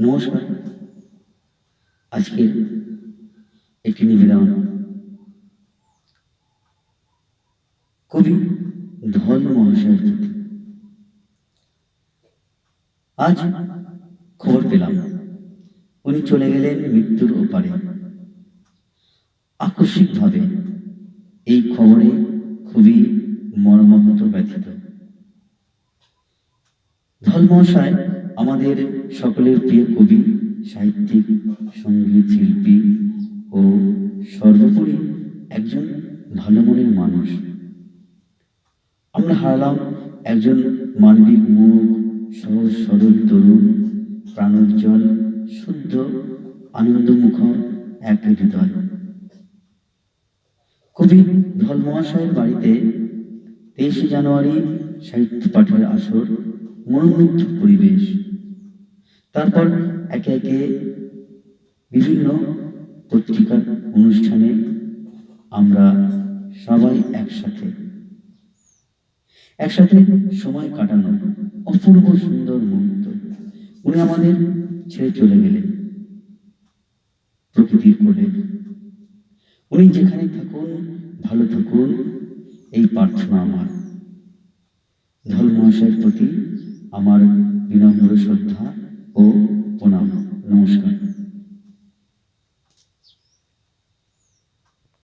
নমস্কার। আজকে একটি নিবেদন। কবি ধল মহাশয়ের প্রতি। আজ খবর পেলাম, উনি চলে গেলেন মৃত্যুর ওপারে। আকস্মিকভাবে এই খবরে খুবই মর্মাহত ব্যথিত। ধল মহাশয় আমাদের সকলের প্রিয় কবি, সাহিত্যিক, সংগীত শিল্পী ও সর্বোপরি একজন ভালো মনের মানুষ। আমরা হারালাম একজন মানবিক মুখ, সহজ সরল তরুণ প্রাণোজ্জ্বল শুদ্ধ, আনন্দমুখর এক হৃদয়। কবি ধল মহাশয়ের বাড়িতে তেইশে জানুয়ারি সাহিত্য পাঠের আসর, মনোমুগ্ধ পরিবেশ। তারপর একে একে বিভিন্ন পত্রিকার অনুষ্ঠানে আমরা সবাই একসাথে একসাথে সময় কাটানো অপূর্ব সুন্দর মুহূর্ত। উনি আমাদের ছেড়ে চলে গেলেন প্রকৃতির কোলে। উনি যেখানে থাকুন, ভালো থাকুন, এই প্রার্থনা আমার। ধল মহাশয়ের প্রতি আমার বিনম্র শ্রদ্ধা। ও প্রণাম নমস্কার